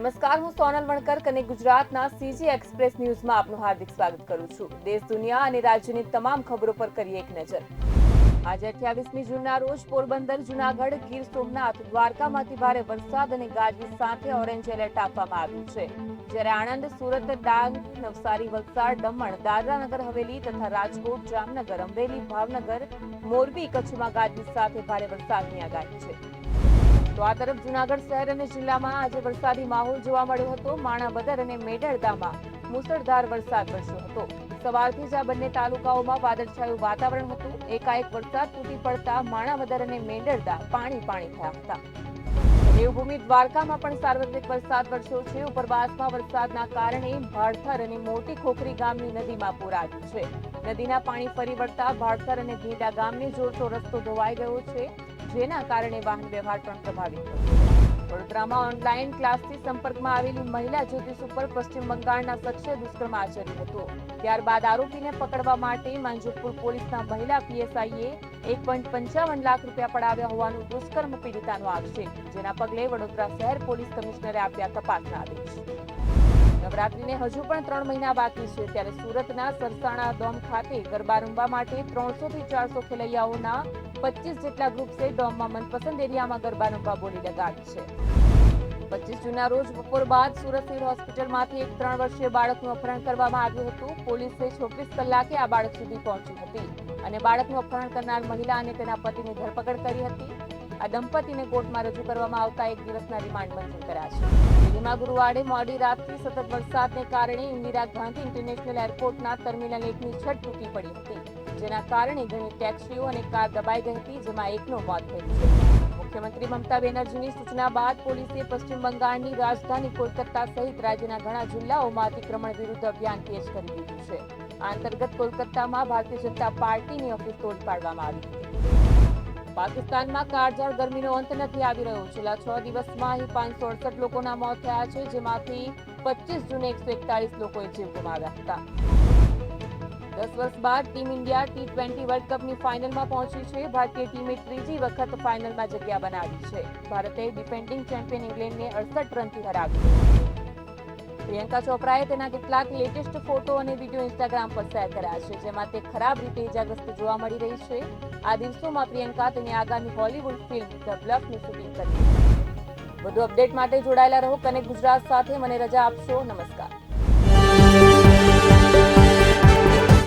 નમસ્કાર, હું સોનલ વણકર અને ગુજરાતના સીજી એક્સપ્રેસ ન્યૂઝમાં આપનું હાર્દિક સ્વાગત કરું છું. દેશ, દુનિયા અને રાજ્યની તમામ ખબરો પર કરીએ એક નજર. આજે અઠ્યાવીસમી જૂનના રોજ પોરબંદર, જુનાગઢ, ગીર સોમનાથ, દ્વારકામાંથી ભારે વરસાદ અને ગાજવીજ સાથે ઓરેન્જ એલર્ટ આપવામાં આવ્યું છે. જ્યારે આણંદ, સુરત, ડાંગ, નવસારી, વલસાડ, દમણ દાદરાનગર હવેલી તથા રાજકોટ, જામનગર, અમરેલી, ભાવનગર, મોરબી કચ્છમાં ગાજવીજ સાથે ભારે વરસાદની આગાહી છે. તો આ તરફ જુનાગઢ શહેર અને જિલ્લામાં આજે વરસાદી માહોલ જોવા મળ્યો હતો. માણાવદર અને મેડરદામાં મુસળધાર વરસાદ વરસ્યો હતો. સવારથી જ આ બંને તાલુકાઓમાં વાદળછાયું વાતાવરણ હતું. એકાએક વરસાદ તૂટી પડતા માણાવદર અને મેંડરદા પાણી પાણી થયા હતા. દેવભૂમિ દ્વારકામાં પણ સાર્વત્રિક વરસાદ વરસ્યો છે. ઉપરવાસમાં વરસાદના કારણે ભાડથર અને મોટી ખોખરી ગામની નદીમાં પૂર આવ્યું છે. નદીના પાણી ફરી વળતા ભાડથર અને ભીંડા ગામને જોડતો રસ્તો ધોવાઈ ગયો છે. જેના કારણે વાહન વ્યવહાર પણ પ્રભાવિત વડોદરામાં ઓનલાઈન ક્લાસથી સંપર્કમાં આવેલી મહિલા જ્યોતિષ ઉપર પશ્ચિમ બંગાળના શખ્સે દુષ્કર્મ આચર્યું હતું. ત્યારબાદ આરોપીને પકડવા માટે માંજુપુર પોલીસના મહિલા પીએસઆઈએ એક પોઈન્ટ પંચાવન લાખ રૂપિયા પડાવ્યા હોવાનું દુષ્કર્મ પીડિતાનો આક્ષેપ જેના પગલે વડોદરા શહેર પોલીસ કમિશનરે આપ્યા તપાસના આદેશ. નવરાત્રીને હજુ પણ ત્રણ મહિના બાકી છે, ત્યારે સુરતના સરસાણા ડોમ ખાતે ગરબા રમવા માટે ત્રણસો થી ચારસો ખેલૈયાઓના પચીસ જેટલા ગ્રુપ્સે ડોમમાં મનપસંદ એરિયામાં ગરબાનો બાબોલી બોલી લગાવી છે. પચીસ જૂનના રોજ બપોર બાદ સુરત સિવિલ હોસ્પિટલમાંથી એક ત્રણ વર્ષીય બાળકનું અપહરણ કરવામાં આવ્યું હતું. પોલીસે છવ્વીસ કલાકે આ બાળક સુધી પહોંચી હતી અને બાળકનું અપહરણ કરનાર મહિલા અને તેના પતિની ધરપકડ કરી હતી. આ દંપતીને કોર્ટમાં રજૂ કરવામાં આવતા એક દિવસના રિમાન્ડ મંજૂર કર્યા છે. દિલ્હીમાં ગુરુવારે મોડી રાતથી સતત વરસાદને કારણે ઇન્દિરા ગાંધી ઇન્ટરનેશનલ એરપોર્ટના ટર્મિનલ એકની છત તૂટી પડી હતી. જેના કારણે ઘણી ટેક્સીઓ અને કાર દબાઈ ગઈ હતી, જેમાં એકનું મોત થયું છે. મુખ્યમંત્રી મમતા બેનર્જીની સૂચના બાદ પોલીસે પશ્ચિમ બંગાળની રાજધાની કોલકાતા સહિત રાજ્યના ઘણા જિલ્લાઓમાં અતિક્રમણ વિરુદ્ધ અભિયાન તેજ કરી દીધું છે. આ અંતર્ગત કોલકાતામાં ભારતીય જનતા પાર્ટીની ઓફિસ તોડ પાડવામાં આવી હતી. પાકિસ્તાનમાં કાળઝાળ ગરમીનો અંત નથી આવી રહ્યો. છેલ્લા છ દિવસમાં અહીં પાંચસો અડસઠ લોકોના મોત થયા છે, જેમાંથી પચીસ જૂને એકસો એકતાલીસ લોકોએ જીવ ગુમાવ્યા હતા. દસ વર્ષ બાદ team India T twenty world કપની ફાઇનલમાં પહોંચી છે. ભારતીય ટીમે ત્રીજી વખત ફાઇનલમાં જગ્યા બનાવી છે. ભારતે ડિફેન્ડિંગ ચેમ્પિયન ઇંગ્લેન્ડને અડસઠ રનથી હરાવ્યું. પ્રિયંકા ચોપરાએ તેના કેટલાક લેટેસ્ટ ફોટો અને વીડિયો ઇન્સ્ટાગ્રામ પર શેર કર્યા છે, જેમાં તે ખરાબ રીતે ઇજાગ્રસ્ત જોવા મળી રહી છે. આ દિવસોમાં પ્રિયંકા તેની આગામી હોલિવૂડ ફિલ્મ ધ બ્લફનું શૂટિંગ કરી વધુ અપડેટ માટે જોડાયેલા રહો, કનેક્ટ ગુજરાત સાથે. મને રજા આપશો. નમસ્કાર.